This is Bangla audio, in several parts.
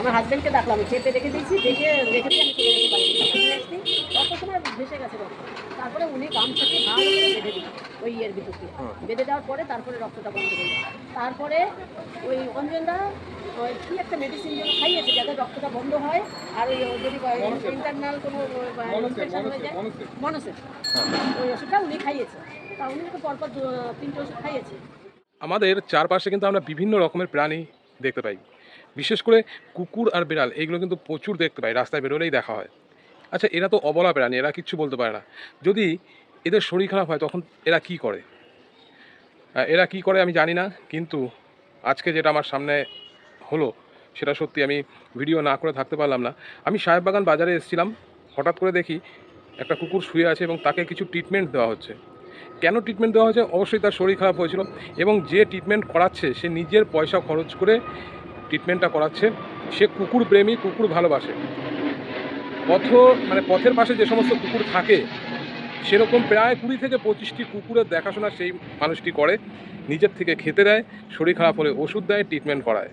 আমার হাজবেন্ডকে ডাকলাম খেতে রেখে দিয়েছি দেখে রেখে দিয়ে আমি চলে যেতে তত সময় ভেসে গেছে রক্ত তারপরে উনি গামছাকে ভালো করে বেঁধে দিল ওই ইয়ের ভিতর দিয়ে। বেঁধে দেওয়ার পরে তারপরে রক্তটা বন্ধ করল তারপরে ওই অঞ্জনদা ওই কি একটা মেডিসিন যেন খাইয়েছে যাতে রক্তটা বন্ধ হয় আর ওই যদি ইন্টারনাল কোনো ইনফেকশন হয়ে যায় মনসের। ওই ওষুধটা উনি খাইয়েছে। তা উনি তো পরপর তিনটে ওষুধ খাইয়েছে। আমাদের চারপাশে কিন্তু আমরা বিভিন্ন রকমের প্রাণী দেখতে পাই। বিশেষ করে কুকুর আর বিড়াল, এগুলো কিন্তু প্রচুর দেখতে পাই, রাস্তায় বেরোলেই দেখা হয়। আচ্ছা এরা তো অবলা প্রাণী এরা কিচ্ছু বলতে পারে না। যদি এদের শরীর খারাপ হয়, তখন এরা কি করে? এরা কি করে আমি জানি না, কিন্তু আজকে যেটা আমার সামনে হলো, সেটা সত্যি আমি ভিডিও না করে থাকতে পারলাম না। আমি সাহেববাগান বাজারে এসেছিলাম, হঠাৎ করে দেখি একটা কুকুর শুয়ে আছে এবং তাকে কিছু ট্রিটমেন্ট দেওয়া হচ্ছে। কেন ট্রিটমেন্ট দেওয়া হয়েছে? অবশ্যই তার শরীর খারাপ হয়েছিল এবং যে ট্রিটমেন্ট করাচ্ছে, সে নিজের পয়সা খরচ করে ট্রিটমেন্টটা করাচ্ছে। সে কুকুর প্রেমী, কুকুর ভালোবাসে। পথ মানে পথের পাশে যে সমস্ত কুকুর থাকে, সেরকম প্রায় কুড়ি থেকে পঁচিশটি কুকুরের দেখাশোনা সেই মানুষটি করে। নিজের থেকে খেতে দেয়, শরীর খারাপ হলে ওষুধ দেয় ট্রিটমেন্ট করায়।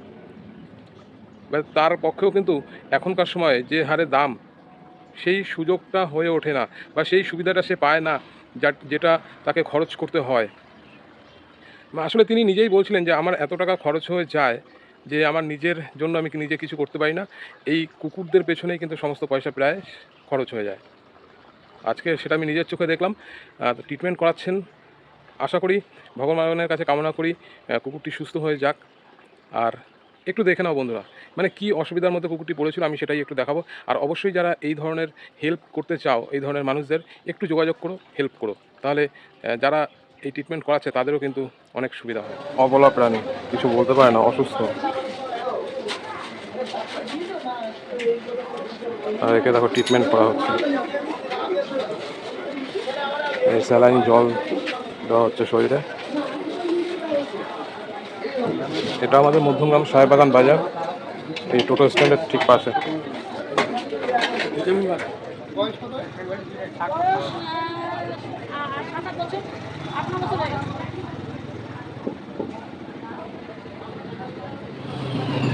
তার পক্ষেও কিন্তু এখনকার সময়ে যে হারে দাম, সেই সুযোগটা হয়ে ওঠে না বা সেই সুবিধাটা সে পায় না। যা যেটা তাকে খরচ করতে হয়। আসলে তিনি নিজেই বলছিলেন যে, আমার এত টাকা খরচ হয়ে যায় যে, আমার নিজের জন্য আমি নিজে কিছু করতে পারি না। এই কুকুরদের পেছনেই কিন্তু সমস্ত পয়সা প্রায় খরচ হয়ে যায়। আজকে সেটা আমি নিজের চোখে দেখলাম। ট্রিটমেন্ট করাচ্ছেন। আশা করি, ভগবানের কাছে কামনা করি কুকুরটি সুস্থ হয়ে যাক। আর একটু দেখে নাও বন্ধুরা। মানে কি অসুবিধার মধ্যে কুকুরটি পড়েছিল আমি সেটাই একটু দেখাবো। আর অবশ্যই যারা এই ধরনের হেল্প করতে চাও, এই ধরনের মানুষদের একটু যোগাযোগ করো হেল্প করো। তাহলে যারা এই ট্রিটমেন্ট করাচ্ছে তাদেরও কিন্তু অনেক সুবিধা হয়। অবলা প্রাণী, কিছু বলতে পারে না, অসুস্থ। আর একে দেখো ট্রিটমেন্ট করা হচ্ছে। এই স্যালাইন জল দেওয়া হচ্ছে শরীরে। এটা আমাদের মধ্যমগ্রাম সাহেবাগান বাজার এই টোটো স্ট্যান্ডের ঠিক পাশে।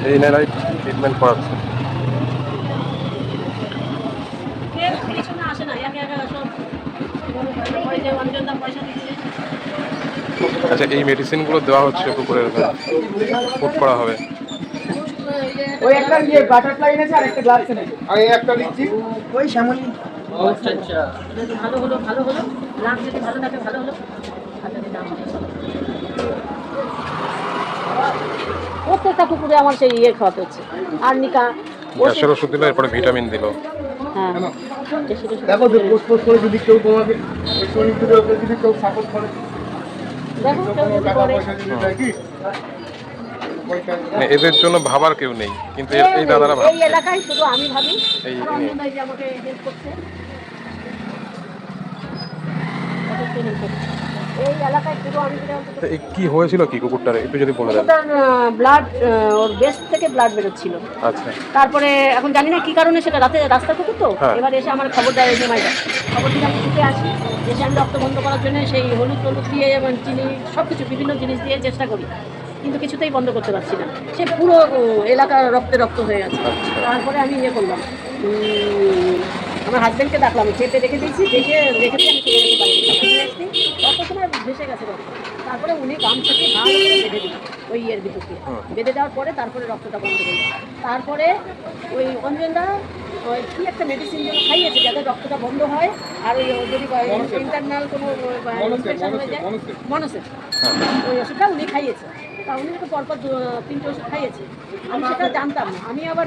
এই নেলাই ট্রিটমেন্ট করাচ্ছে কেউ পিছনে আসে না একে একে সব ওই যে অঞ্জনদা পয়সা দিচ্ছে আচ্ছা এই মেডিসিনগুলো দেওয়া হচ্ছে কুকুরের ফুট করা হবে। ওই একটা ইয়ে বাটারফ্লাই এনেছে আর একটা গ্লাস এনেছে। আমি একটা দিচ্ছি ওই শ্যামলি। যদি ভালো হলো ভালো হলো। লাভ যদি ভালো থাকে ভালো হলো। আর যদি না প্রত্যেকটা কুকুরে আমার সেই ইয়ে খাওয়াতে হচ্ছে। গ্যাসের ওষুধ দিল এরপরে ভিটামিন দিল। হ্যাঁ। দেখো যে পোস্ট পোস্ট করে যদি কেউ তোমাকে যদি কেউ সাপোর্ট করে এদের জন্য ভাবার কেউ নেই কিন্তু এই দাদারা এই ভাবছে। এলাকায় শুধু আমি ভাবি। এই- আমাকে হেল্প করছে। এই এলাকায় আমি কি হয়েছিল কি কুকুরটার? একটু যদি বলে দেন। ব্লাড ওর বেস্ট থেকে ব্লাড বেরোচ্ছিল। আচ্ছা। তারপরে এখন জানি না কি কারণে সেটা রাতে রাস্তার কুকুর তো? হ্যাঁ। এবার এসে আমার খবর দেয় জমাইটা খবর দিয়ে আমি ছুটে আসি। এসে আমি রক্ত বন্ধ করার জন্য সেই হলুদ টলুদ দিয়ে এবং চিনি সব কিছু বিভিন্ন জিনিস দিয়ে চেষ্টা করি। কিন্তু কিছুতেই বন্ধ করতে পারছি না। সে পুরো এলাকা রক্তে রক্ত হয়ে গেছে। আচ্ছা। তারপরে আমি ইয়ে করলাম। আমার হাজবেন্ডকে ডাকলাম। চেপে রেখে দিয়েছি দেখে রেখে দিয়ে আমি ভেসে গেছে রক্ত। তারপরে উনি গামছাকে ভালো বেঁধে দিল ওই ইয়ের ভিতর দিয়ে বেঁধে দেওয়ার পরে তারপরে রক্তটা বন্ধ করল তারপরে ওই অঞ্জনদা কি একটা মেডিসিন যেন খাইয়েছে যাতে রক্তটা বন্ধ হয় আর ওই যদি ইন্টারনাল কোনো ইনফেকশন হয়ে যায় মনসের। ওই ওষুধটা উনি খাইয়েছে। তা উনি তো পরপর তিনটে ওষুধ খাইয়েছে। আমি সেটা জানতাম না। আমি আবার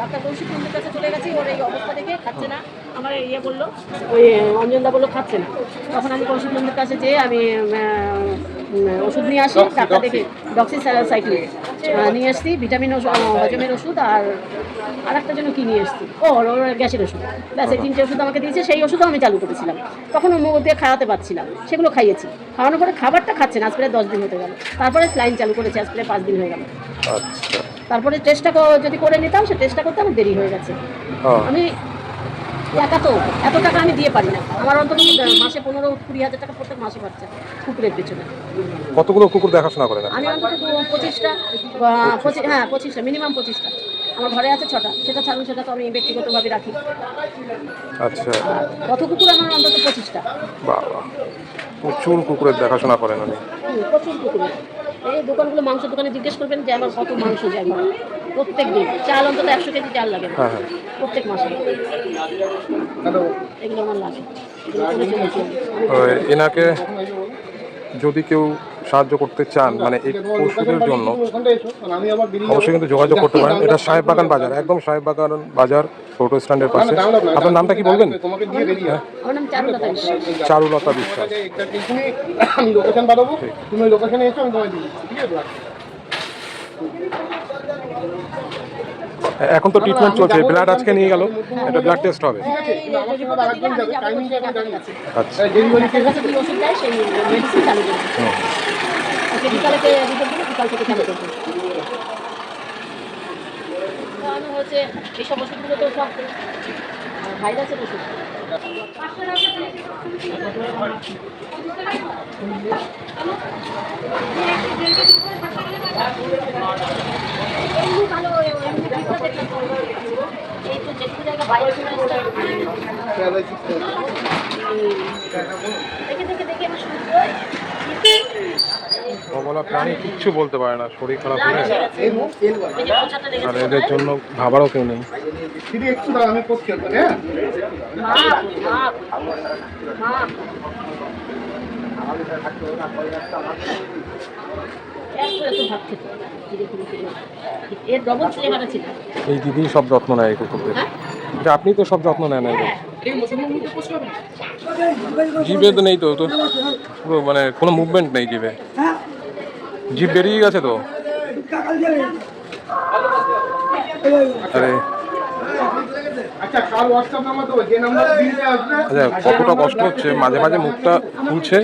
ডাক্তার কৌশিক বন্ধুর কাছে চলে গেছি। ওর এই অবস্থা দেখে খাচ্ছে না। আমার ইয়ে বলল ওই অঞ্জনদা বলল খাচ্ছে না। তখন আমি কৌশিক বন্ধুর কাছে যেয়ে আমি ওষুধ নিয়ে আসি ডাক্তার দেখে ডক্সি সাইক্লিন নিয়ে আসছি ভিটামিন ওষুধ হজমের ওষুধ আর আর একটা জন্য কি নিয়ে এসছি ও গ্যাসের ওষুধ। ব্যাস এই তিনটে ওষুধ আমাকে দিয়েছে সেই ওষুধও আমি চালু করেছিলাম। তখন দিয়ে খাওয়াতে পারছিলাম সেগুলো খাইয়েছি। খাওয়ানোর পরে খাবারটা খাচ্ছে না আজ প্রায় দশ দিন হতে গেল। তারপরে স্লাইন চালু করেছি আজ প্রায় পাঁচ দিন হয়ে গেল। আচ্ছা। তারপরে টেস্টটা যদি করে নিতাম সে টেস্টটা করতে আমার দেরি হয়ে গেছে। আমি একা তো এত টাকা আমি দিয়ে পারি না। আমার অন্তত মাসে পনেরো কুড়ি হাজার টাকা প্রত্যেক মাসে পাচ্ছে কুকুরের পেছনে। কতগুলো কুকুর দেখাশোনা করেন আমি অন্তত পঁচিশটা পঁচিশ হ্যাঁ পঁচিশটা মিনিমাম পঁচিশটা। আমার ঘরে আছে ছটা সেটা ছাড়ুন সেটা তো আমি ব্যক্তিগতভাবে রাখি। আচ্ছা। কত কুকুর আমার অন্তত পঁচিশটা। বাবা প্রচুর কুকুরের দেখাশোনা করেন হুম, প্রচুর কুকুর। এই দোকানগুলো মাংসের দোকানে জিজ্ঞেস করবেন যে আমার কত মাংস যায়। প্রত্যেক দিন। চাল অন্তত একশো কেজি চাল লাগে। হ্যাঁ হ্যাঁ। প্রত্যেক মাসে। এগুলো আমার লাগে। এনাকে যদি কেউ সাহায্য করতে চান মানে এই পশুদের জন্য অবশ্যই কিন্তু যোগাযোগ করতে পারেন। এটা সাহেব বাগান বাজার একদম সাহেব বাগান বাজার টোটো স্ট্যান্ডের পাশে। আপনার নামটা কি বলবেন? নাম চারুলতা বিশ্বাস। লোকেশন পাঠাবো। তুমি লোকেশনে এসো আমি তোমায় দিয়ে ঠিক আছে? রাখো। এখন তো ট্রিটমেন্ট চলছে ব্লাড আজকে নিয়ে গেল এটা ব্লাড টেস্ট হবে। কাছে। আচ্ছা। হচ্ছে এইসব ওষুধগুলো তো সব ভাইরাসের ওষুধ দেখে দেখে দেখে আমার হয়। অবলা প্রাণী কিচ্ছু বলতে পারে না শরীর খারাপ হলে। আর এদের জন্য ভাবারও কেউ নেই। হ্যাঁ? ছিল এই দিদি সব যত্ন নেয় কুকুরদের আপনি তো সব যত্ন নেন জিভে তো নেই তো তো পুরো মানে কোনো মুভমেন্ট নেই জিভে। জিভ বেরিয়ে গেছে তো? আরে। আচ্ছা আচ্ছা কতটা কষ্ট হচ্ছে? মাঝে মাঝে মুখটা খুলছে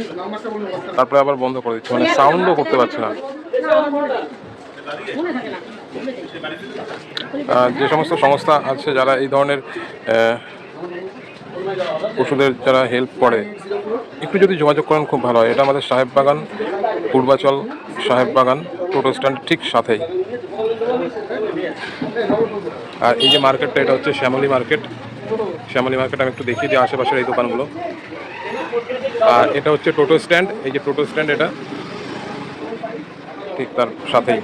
তারপরে আবার বন্ধ করে দিচ্ছে। মানে সাউন্ডও করতে পারছে না। যে সমস্ত সংস্থা আছে যারা এই ধরনের পশুদের যারা হেল্প করে একটু যদি যোগাযোগ করেন খুব ভালো হয়। এটা আমাদের সাহেব বাগান পূর্বাচল সাহেব বাগান টোটো স্ট্যান্ড ঠিক সাথেই। আর এই যে মার্কেটটা, এটা হচ্ছে শ্যামলী মার্কেট। শ্যামলী মার্কেট আমি একটু দেখিয়ে দিই আশেপাশের এই দোকানগুলো। আর এটা হচ্ছে টোটো স্ট্যান্ড, এই যে টোটো স্ট্যান্ড এটা ঠিক তার সাথেই।